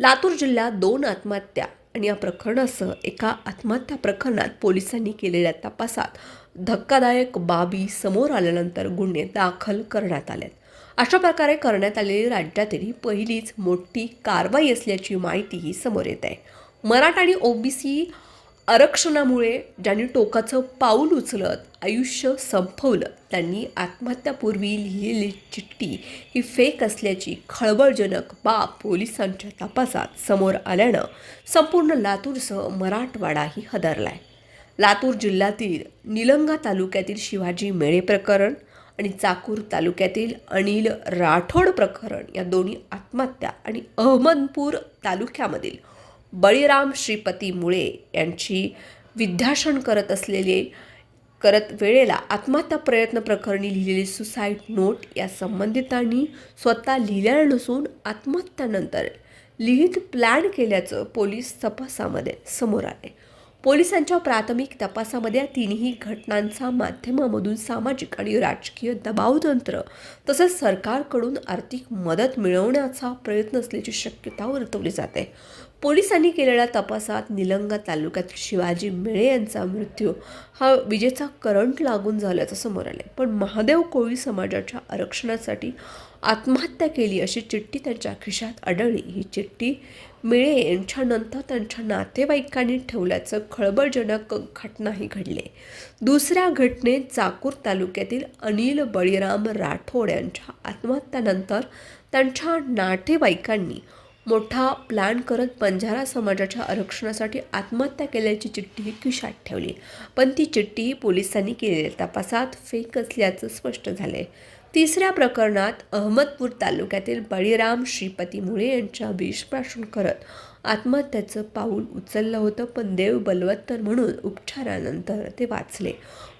लातूर जिल्ह्यात दोन आत्महत्या आणि या प्रकरणासह एका आत्महत्या प्रकरणात पोलिसांनी केलेल्या तपासात धक्कादायक बाबी समोर आल्यानंतर गुन्हे दाखल करण्यात आलेत. अशा प्रकारे करण्यात आलेली राज्यातील ही पहिलीच मोठी कारवाई असल्याची माहितीही समोर येत आहे. मराठा आणि ओबीसी आरक्षणामुळे ज्यांनी टोकाचं पाऊल उचलत आयुष्य संपवलं त्यांनी आत्महत्यापूर्वी लिहिलेली चिठ्ठी ही फेक असल्याची खळबळजनक बाब पोलिसांच्या तपासात समोर आल्यानं संपूर्ण लातूरसह मराठवाडाही हदरलाय. लातूर जिल्ह्यातील निलंगा तालुक्यातील शिवाजी मेळे प्रकरण आणि चाकूर तालुक्यातील अनिल राठोड प्रकरण या दोन्ही आत्महत्या आणि अहमदपूर तालुक्यामधील बळीराम श्रीपती मुळे यांची विद्याशन करत असलेले करत वेळेला आत्महत्या प्रयत्न प्रकरणी लिहिलेली सुसाईड नोट या संबंधितांनी स्वतः लिहिलेलं नसून आत्महत्यानंतर लिहित प्लॅन केल्याचं पोलीस तपासामध्ये समोर आले पोलिसांच्या प्राथमिक तपासामध्ये या तिन्ही घटनांचा माध्यमामधून सामाजिक आणि राजकीय दबावतंत्र तसेच सरकारकडून आर्थिक मदत मिळवण्याचा प्रयत्न असल्याची शक्यता वर्तवली जाते. पोलिसांनी केलेल्या तपासात निलंगा तालुक्यात शिवाजी मेळे यांचा मृत्यू. हा विजेचा करंट लागून झाल्याचं समोर आले पण महादेव कोळी समाजाच्या आरक्षणासाठी आत्महत्या केली अशी चिठ्ठी त्यांच्या खिशात आढळली. ही चिठ्ठी मिळे यांच्यानंतर त्यांच्या नातेवाईकांनी ठेवल्याचं खळबळजनक घटनाही घडली. दुसऱ्या घटनेत चाकूर तालुक्यातील अनिल बळीराम राठोड यांच्या आत्महत्यानंतर त्यांच्या नातेवाईकांनी मोठा प्लॅन करत बंजारा समाजाच्या आरक्षणासाठी आत्महत्या केल्याची चिठ्ठी खिशात ठेवली. पण ती चिठ्ठी पोलिसांनी केलेल्या तपासात फेक असल्याचं स्पष्ट झालंय. तिसऱ्या प्रकरणात अहमदपूर तालुक्यातील बळीराम श्रीपती मुळे यांच्या विषप्राशन करत आत्महत्याचं पाऊल उचललं होतं पण देव बलवत्तर म्हणून उपचारानंतर ते वाचले.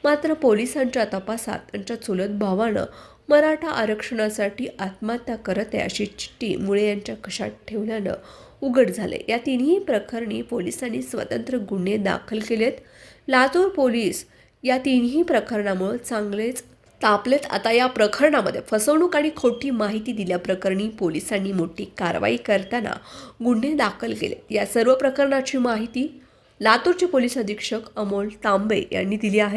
मात्र पोलिसांच्या तपासात त्यांच्या चुलत भावानं मराठा आरक्षणासाठी आत्महत्या करत आहे अशी चिठ्ठी मुळे यांच्या कशात ठेवल्यानं उघड झाले. या तिन्ही प्रकरणी पोलिसांनी स्वतंत्र गुन्हे दाखल केलेत. लातूर पोलीस या तिन्ही प्रकरणामुळे चांगलेच तापलेत. आता या प्रकरणामध्ये फसवणूक आणि खोटी माहिती दिल्याप्रकरणी पोलिसांनी मोठी कारवाई करताना गुन्हे दाखल केले. या सर्व प्रकरणाची माहिती लातूरचे पोलीस अधीक्षक अमोल तांबे यांनी दिली आहे.